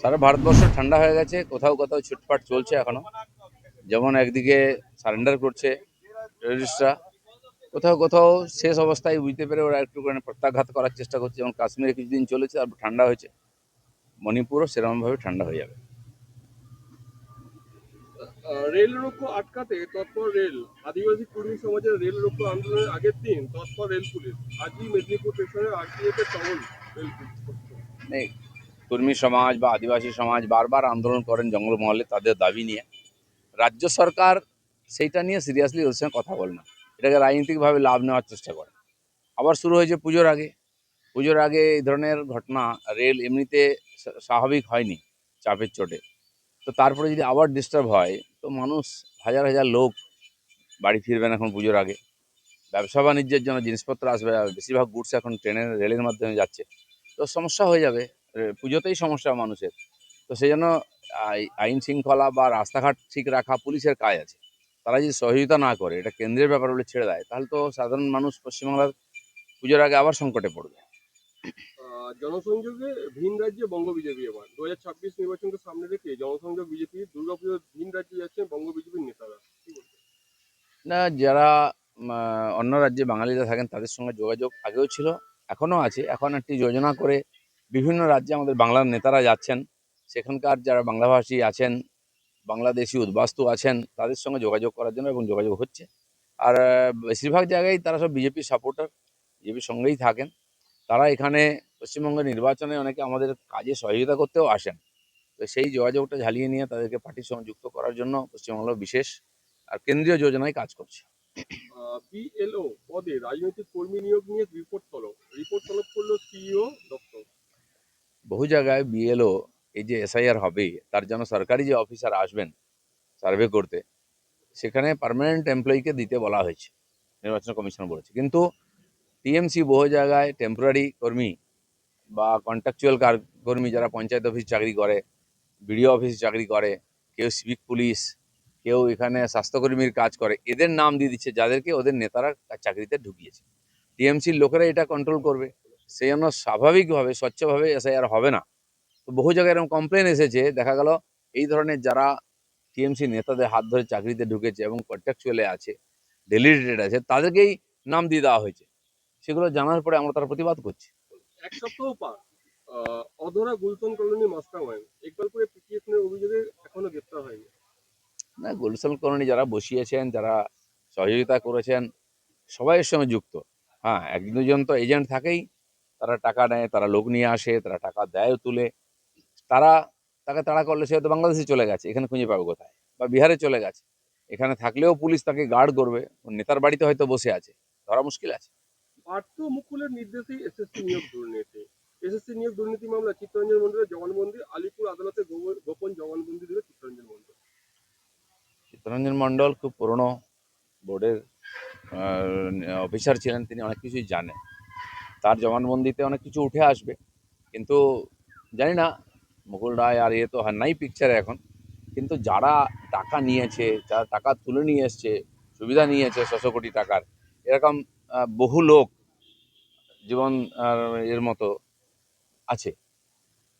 সারা ভারতবর্ষ ঠান্ডা হয়ে গেছে কোথাও কোথাও ছুটপাট চলছে এখনও। যেমন একদিকে সারেন্ডার করছে টেররিস্টরা কোথাও কোথাও শেষ অবস্থায় বুঝতে পেরে ওরা একটু করে প্রত্যাঘাত করার চেষ্টা করছে। যেমন কাশ্মীরে কিছুদিন চলেছে আর ঠান্ডা হয়েছে। মণিপুরও সেরকমভাবে ঠান্ডা হয়ে যাবে। রেল রোকো আটকাতে তৎপর রেল। আদিবাসী কর্মী সমাজের রেল রোকো আন্দোলনের আগের দিন তৎপর রেল পুলিশ। আজই মেদিনীপুর স্টেশনে আরটিএফ এর টহল রেল পুলিশ কর্মী সমাজ বা আদিবাসী সমাজ বারবার আন্দোলন করেন জঙ্গলমহলে তাদের দাবি নিয়ে। রাজ্য সরকার সেইটা নিয়ে সিরিয়াসলি ওর সঙ্গে কথা বলে না। এটাকে রাজনৈতিকভাবে লাভ নেওয়ার চেষ্টা করে। আবার শুরু হয়েছে পুজোর আগে। পুজোর আগে এই ধরনের ঘটনা, রেল এমনিতে স্বাভাবিক হয়নি চাপের চোটে। তো তারপরে যদি আবার ডিস্টার্ব হয়, তো মানুষ হাজার হাজার লোক বাড়ি ফিরবেন এখন পুজোর আগে। ব্যবসা বাণিজ্যের জন্য জিনিসপত্র আসবে বেশিরভাগ গুডস এখন ট্রেনের, রেলের মাধ্যমে যাচ্ছে। তো সমস্যা হয়ে যাবে। পুজোতেই সমস্যা মানুষের। তো সেই জন্য আই- আইন শৃঙ্খলা বা রাস্তাঘাট ঠিক রাখা পুলিশের কাজ আছে। তারা যদি সহযোগিতা না করে এটা কেন্দ্রের ব্যাপার বলে ছেড়ে দেয় তাহলে তো সাধারণ মানুষ পশ্চিমবাংলার পুজোর আগে আবার সংকটে পড়বে। জনসংযোগে ভিন রাজ্যে বঙ্গ বিজেপি এবার। দু হাজার ছাব্বিশ নির্বাচনকে সামনে রেখে জনসংযোগ বিজেপি দুর্গাপুজোর ভিন রাজ্যে যাচ্ছেন বঙ্গ বিজেপির নেতারা। না যারা অন্য রাজ্যে বাঙালিরা থাকেন তাদের সঙ্গে যোগাযোগ আগেও ছিল এখনও আছে। এখন একটি যোজনা করে বিভিন্ন রাজ্যে আমাদের বাংলার নেতারা যাচ্ছেন। সেখানকার যারা বাংলাভাষী আছেন, বাংলাদেশি উদ্বাস্তু আছেন, তাদের সঙ্গে যোগাযোগ করার জন্য এবং যোগাযোগ হচ্ছে। আর বেশিরভাগ জায়গায় তারা সব বিজেপির সাপোর্টার বিজেপির সঙ্গেই থাকেন। তারা এখানে পশ্চিমবঙ্গের নির্বাচনে অনেকে আমাদের কাজে সহযোগিতা করতেও আসেন। তো সেই যোগাযোগটা ঝালিয়ে নিয়ে তাদেরকে পার্টির সঙ্গে যুক্ত করার জন্য পশ্চিমবঙ্গ বিশেষ আর কেন্দ্রীয় যোজনায় কাজ করছে। বিএলও পদে রাজনৈতিক কর্মী নিয়োগ নিয়ে রিপোর্ট তলব। রিপোর্ট তলব করল সিইও দপ্তর বহু জায়গায় বিএলও এই যে এসআইআর হবে তার জন্য সরকারি যে অফিসার আসবেন সার্ভে করতে, সেখানে পার্মানেন্ট এমপ্লয়িকে দিতে বলা হয়েছে, নির্বাচন কমিশন বলেছে। কিন্তু টিএমসি বহু জায়গায় টেম্পোরারি কর্মী বা কন্ট্রাকচুয়াল কার কর্মী যারা পঞ্চায়েত অফিস চাকরি করে বিডিও অফিস চাকরি করে, কেউ সিভিক পুলিশ কেউ এখানে স্বাস্থ্যকর্মীর কাজ করে, এদের নাম দিয়ে দিচ্ছে, যাদেরকে ওদের নেতারা চাকরিতে ঢুকিয়েছে। টিএমসির লোকেরা এটা কন্ট্রোল করবে। সেই জন্য স্বাভাবিকভাবে স্বচ্ছভাবে এসআইআর হবে না। তো বহু জায়গায় এরকম কমপ্লেন এসেছে দেখা গেল এই ধরনের যারা টিএমসি নেতাদের হাত ধরে চাকরিতে ঢুকেছে এবং কন্ট্রাকচুয়ালে আছে ডেলিটেড আছে তাদেরকেই নাম দিয়ে দেওয়া হয়েছে। সেগুলো জানার পরে আমরা তার প্রতিবাদ করছি। এক সপ্তাহ পার অধরা গুলশন কলোনি মাস্টার মাইন্ড ইকবালপুরে পিটিএসনের অভিযোগে এখনও গ্রেপ্তার হয়নি। না গুলশান কলোনি যারা বসিয়েছেন যারা সহযোগিতা করেছেন সবাইয়ের সঙ্গে যুক্ত। হ্যাঁ এক দুজন তো এজেন্ট থাকেই। তারা টাকা নেয় তারা লোক নিয়ে আসে তারা টাকা দেয় তুলে। তারা তাকে তাড়া করলে সে হয়তো বাংলাদেশে চলে গেছে এখানে খুঁজে পাবে কোথায়? বা বিহারে চলে গেছে। এখানে থাকলেও পুলিশ তাকে গার্ড করবে নেতার বাড়িতে হয়তো বসে আছে ধরা মুশকিল আছে। পার্থ মুকুলের নির্দেশেই এসএসসি নিয়োগ দুর্নীতি। এসএসসি নিয়োগ দুর্নীতি মামলা চিত্তরঞ্জন মন্ডলের জবানবন্দি আলিপুর আদালতে গোপন জবানবন্দি দিল চিত্তরঞ্জন মন্ডল চিত্তরঞ্জন মণ্ডল খুব পুরনো বোর্ডের অফিসার ছিলেন তিনি অনেক কিছুই জানেন। তার জবানবন্দিতে অনেক কিছু উঠে আসবে। কিন্তু জানি না, মুকুল রায় আর এ তো আর নাই পিকচারে এখন। কিন্তু যারা টাকা নিয়েছে, যারা টাকা তুলে নিয়ে এসছে, সুবিধা নিয়েছে ছশো কোটি টাকার, এরকম বহু লোক জীবন এর মতো আছে।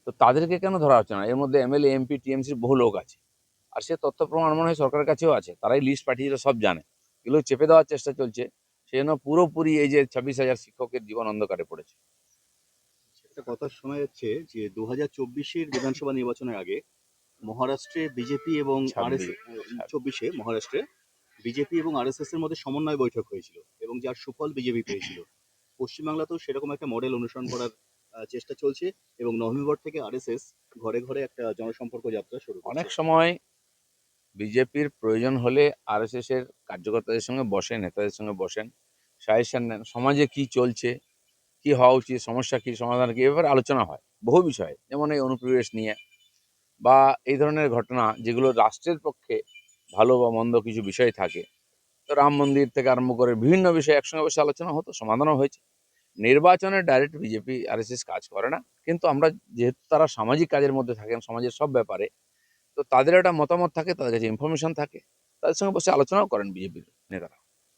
তো তাদেরকে কেন ধরা হচ্ছে না? এর মধ্যে এমএলএ, এমপি টিএমসির বহু লোক আছে। আর সে তথ্য প্রমাণ মনে হয় সরকারের কাছেও আছে। তারাই লিস্ট পাঠিয়েছে, সব জানে। এগুলো চেপে দেওয়ার চেষ্টা চলছে। সেজন্য পুরোপুরি এই যে ছাব্বিশ হাজার শিক্ষকের জীবন অন্ধকারে পড়েছে। একটা কথা শোনা যাচ্ছে যে দু হাজার চব্বিশের বিধানসভা নির্বাচনের আগে মহারাষ্ট্রে বিজেপি এবং আরএস চব্বিশে মহারাষ্ট্রে বিজেপি এবং আরএসএস এর মধ্যে সমন্বয় বৈঠক হয়েছিল এবং যার সুফল বিজেপি পেয়েছিল। পশ্চিমবাংলাতেও সেরকম একটা মডেল অনুসরণ করার চেষ্টা চলছে এবং নভেম্বর থেকে আরএসএস ঘরে ঘরে একটা জনসম্পর্ক যাত্রা শুরু অনেক সময় বিজেপির প্রয়োজন হলে আরএসএস এর কার্যকর্তাদের সঙ্গে বসেন, নেতাদের সঙ্গে বসেন। সাজেশন নেন, সমাজে কি চলছে, কি হওয়া উচিত, সমস্যা কি, সমাধান কী ব্যাপারে আলোচনা হয়। বহু বিষয়ে, যেমন এই অনুপ্রবেশ নিয়ে বা এই ধরনের ঘটনা যেগুলো রাষ্ট্রের পক্ষে ভালো বা মন্দ কিছু বিষয় থাকে। তো রাম মন্দির থেকে আরম্ভ করে বিভিন্ন বিষয়ে একসঙ্গে বসে আলোচনা হতো, সমাধানও হয়েছে। নির্বাচনে ডাইরেক্ট বিজেপি, আরএসএস কাজ করে না। কিন্তু আমরা যেহেতু তারা সামাজিক কাজের মধ্যে থাকেন, সমাজের সব ব্যাপারে তো তাদের একটা মতামত থাকে, তাদের কাছে ইনফরমেশন থাকে। তাদের সঙ্গে বসে আলোচনাও করেন বিজেপির নেতারা।